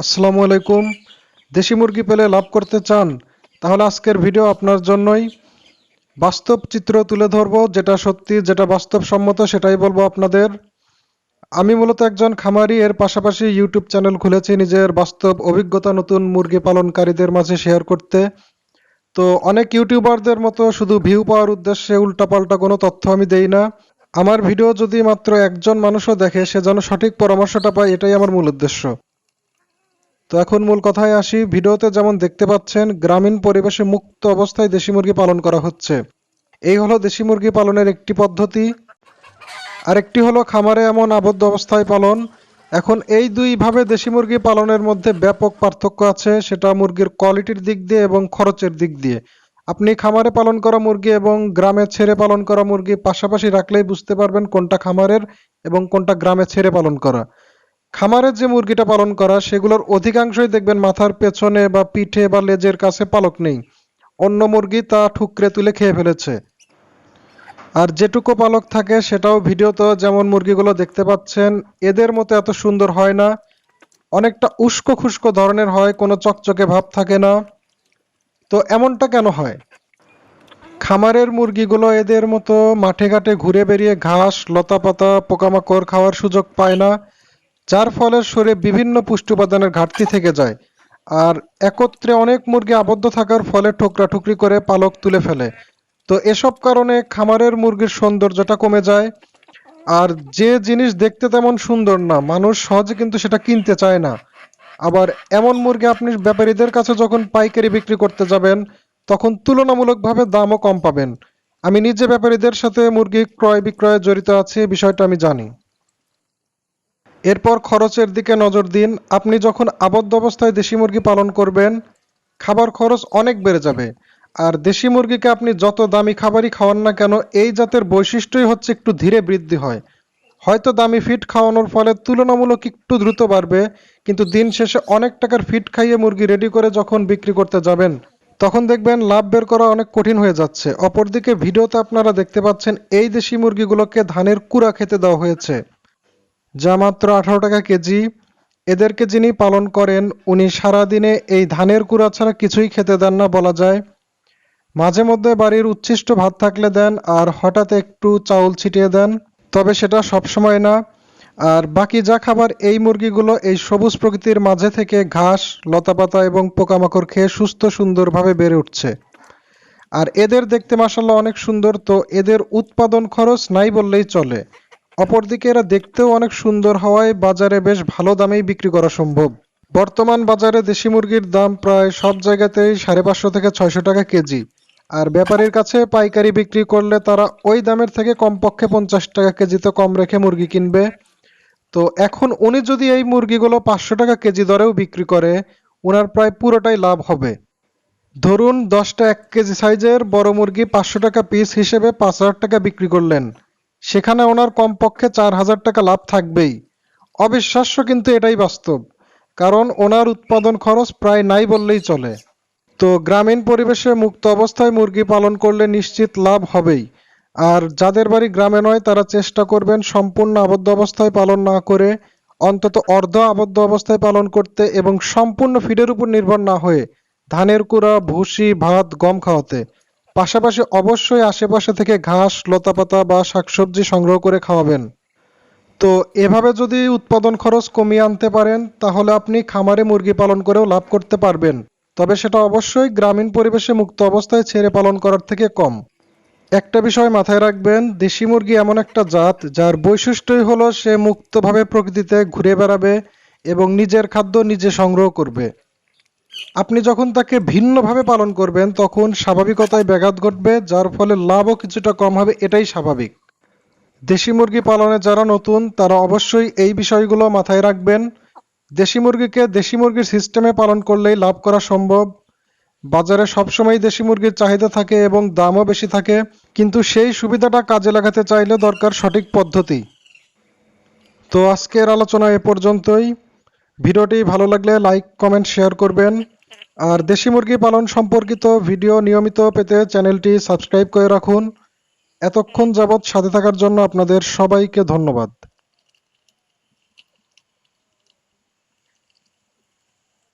আসসালামু আলাইকুম। দেশি মুরগি পেলে লাভ করতে চান, তাহলে আজকের ভিডিও আপনার জন্যই। বাস্তব চিত্র তুলে ধরবো, যেটা সত্যি, যেটা বাস্তবসম্মত, সেটাই বলব আপনাদের। আমি মূলত একজন খামারি, এর পাশাপাশি ইউটিউব চ্যানেল খুলেছি নিজের বাস্তব অভিজ্ঞতা নতুন মুরগি পালনকারীদের মাঝে শেয়ার করতে। তো অনেক ইউটিউবারদের মতো শুধু ভিউ পাওয়ার উদ্দেশ্যে উল্টাপাল্টা কোনো তথ্য আমি দেই না। আমার ভিডিও যদি মাত্র একজন মানুষও দেখে, সে যেন সঠিক পরামর্শটা পায়, এটাই আমার মূল উদ্দেশ্য। তো এখন মূল কথায় আসি। ভিডিওতে যেমন দেখতে পাচ্ছেন, গ্রামীণ পরিবেশে মুক্ত অবস্থায় দেশি মুরগি পালন করা হচ্ছে। এই হলো দেশি মুরগি পালনের একটি পদ্ধতি। আরেকটি হলো খামারে এমন আবদ্ধ অবস্থায় পালন। এখন এই দুইভাবে দেশি মুরগি পালনের মধ্যে ব্যাপক পার্থক্য আছে। সেটা মুরগির কোয়ালিটির দিক দিয়ে এবং খরচের দিক দিয়ে। আপনি খামারে পালন করা মুরগি এবং গ্রামে ছেড়ে পালন করা মুরগি পাশাপাশি রাখলেই বুঝতে পারবেন কোনটা খামারের এবং কোনটা গ্রামে ছেড়ে পালন করা। খামারে যে মুরগিটা পালন করা, সেগুলোর অধিকাংশই দেখবেন মাথার পেছনে বা পিঠে বা লেজের কাছে পালক নেই। অন্য মুরগি তা ঠুকরে তুলে খেয়ে ফেলেছে। আর যেটুকু পালক থাকে, সেটাও ভিডিওতে যেমন মুরগিগুলো দেখতে পাচ্ছেন, এদের মতো এত সুন্দর হয় না। অনেকটা উস্কো খুস্কো ধরনের হয়, কোনো চকচকে ভাব থাকে না। তো এমনটা কেন হয়? খামারের মুরগিগুলো এদের মতো মাঠে ঘাটে ঘুরে বেরিয়ে ঘাস, লতাপাতা, পোকামাকড় খাওয়ার সুযোগ পায় না। যার ফলে শরীরে বিভিন্ন পুষ্টি উপাদানের ঘাটতি থেকে যায়। আর একত্রে অনেক মুরগি আবদ্ধ থাকার ফলে ঠোকরাঠুকরি করে পালক তুলে ফেলে। তো এসব কারণে খামারের মুরগির সৌন্দর্যটা কমে যায়। আর যে জিনিস দেখতে তেমন সুন্দর না, মানুষ সহজে কিন্তু সেটা কিনতে চায় না। আবার এমন মুরগি আপনি ব্যাপারীদের কাছে যখন পাইকারি বিক্রি করতে যাবেন, তখন তুলনামূলকভাবে দামও কম পাবেন। আমি নিজে ব্যাপারীদের সাথে মুরগি ক্রয় বিক্রয়ে জড়িত আছি, বিষয়টা আমি জানি। এরপর খরচের দিকে নজর দিন। আপনি যখন আবদ্ধ অবস্থায় দেশি মুরগি পালন করবেন, খাবার খরচ অনেক বেড়ে যাবে। আর দেশি মুরগিকে আপনি যত দামি খাবারই খাওয়ান না কেন, এই জাতের বৈশিষ্ট্যই হচ্ছে একটু ধীরে বৃদ্ধি হয়। হয়তো দামি ফিড খাওয়ানোর ফলে তুলনামূলক একটু দ্রুত বাড়বে, কিন্তু দিন শেষে অনেক টাকার ফিড খাইয়ে মুরগি রেডি করে যখন বিক্রি করতে যাবেন, তখন দেখবেন লাভ বের করা অনেক কঠিন হয়ে যাচ্ছে। অপরদিকে ভিডিওতে আপনারা দেখতে পাচ্ছেন, এই দেশি মুরগিগুলোকে ধানের কুড়া খেতে দেওয়া হয়েছে। যা মাত্র আঠারো টাকা কেজি। এদেরকে যিনি পালন করেন, উনি সারাদিনে এই ধানের কুড়া ছাড়া কিছুই খেতে দেন না বলা যায়। মাঝে মধ্যে বাড়ির উচ্ছিষ্ট ভাত থাকলে দেন আর হঠাৎ একটু চাউল ছিটিয়ে দেন, তবে সেটা সবসময় না। আর বাকি যা খাবার এই মুরগিগুলো এই সবুজ প্রকৃতির মাঝে থেকে ঘাস, লতাপাতা এবং পোকামাকড় খেয়ে সুস্থ, সুন্দরভাবে বেড়ে উঠছে। আর এদের দেখতে মাসাল্লাহ অনেক সুন্দর, তো এদের উৎপাদন খরচ নাই বললেই চলে। অপরদিকে এরা দেখতেও অনেক সুন্দর হওয়ায় বাজারে বেশ ভালো দামেই বিক্রি করা সম্ভব। বর্তমান বাজারে দেশি মুরগির দাম প্রায় সব জায়গাতেই সাড়ে পাঁচশো থেকে ছয়শো টাকা কেজি। আর ব্যাপারীর কাছে পাইকারি বিক্রি করলে তারা ওই দামের থেকে কমপক্ষে পঞ্চাশ টাকা কেজিতে কম রেখে মুরগি কিনবে। তো এখন উনি যদি এই মুরগিগুলো পাঁচশো টাকা কেজি দরেও বিক্রি করে ওনার প্রায় পুরোটাই লাভ হবে। ধরুন দশটা এক কেজি সাইজের বড় মুরগি পাঁচশো টাকা পিস হিসেবে পাঁচ হাজার টাকা বিক্রি করলেন। সেখানে ওনার কমপক্ষে চার হাজার টাকা লাভ থাকবেই। অবিশ্বাস্য কিন্তু এটাই বাস্তব, কারণ ওনার উৎপাদন খরচ প্রায় নাই বললেই চলে। তো গ্রামীণ পরিবেশে মুক্ত অবস্থায় মুরগি পালন করলে নিশ্চিত লাভ হবেই, আর যাদের বাড়ি গ্রামে নয় তারা চেষ্টা করবেন সম্পূর্ণ আবদ্ধ অবস্থায় পালন না করে অন্তত অর্ধ আবদ্ধ অবস্থায় পালন করতে এবং সম্পূর্ণ ফিডের উপর নির্ভর না হয়ে ধানের কুড়া, ভুসি, ভাত, গম খাওয়াতে। পাশাপাশি অবশ্যই আশেপাশে থেকে ঘাস, লতাপাতা বা শাকসবজি সংগ্রহ করে খাওয়াবেন। তো এভাবে যদি উৎপাদন খরচ কমিয়ে আনতে পারেন, তাহলে আপনি খামারে মুরগি পালন করেও লাভ করতে পারবেন। তবে সেটা অবশ্যই গ্রামীণ পরিবেশে মুক্ত অবস্থায় ছেড়ে পালন করার থেকে কম। একটা বিষয় মাথায় রাখবেন, দেশি মুরগি এমন একটা জাত যার বৈশিষ্ট্যই হলো সে মুক্তভাবে প্রকৃতিতে ঘুরে বেড়াবে এবং নিজের খাদ্য নিজে সংগ্রহ করবে। আপনি যখন তাকে ভিন্নভাবে পালন করবেন, তখন স্বাভাবিকতায় ব্যাঘাত ঘটবে, যার ফলে লাভও কিছুটা কম হবে, এটাই স্বাভাবিক। দেশি মুরগি পালনে যারা নতুন, তারা অবশ্যই এই বিষয়গুলো মাথায় রাখবেন। দেশি মুরগিকে দেশি মুরগির সিস্টেমে পালন করলেই লাভ করা সম্ভব। বাজারে সবসময় দেশি মুরগির চাহিদা থাকে এবং দামও বেশি থাকে, কিন্তু সেই সুবিধাটা কাজে লাগাতে চাইলে দরকার সঠিক পদ্ধতি। তো আজকের আলোচনা এ পর্যন্তই। ভিডিওটি ভালো লাগলে লাইক, কমেন্ট, শেয়ার করবেন। আর দেশি মুরগি পালন সম্পর্কিত ভিডিও নিয়মিত পেতে চ্যানেলটি সাবস্ক্রাইব করে রাখুন। এতক্ষণ যাবৎ সাথে থাকার জন্য আপনাদের সবাইকে ধন্যবাদ।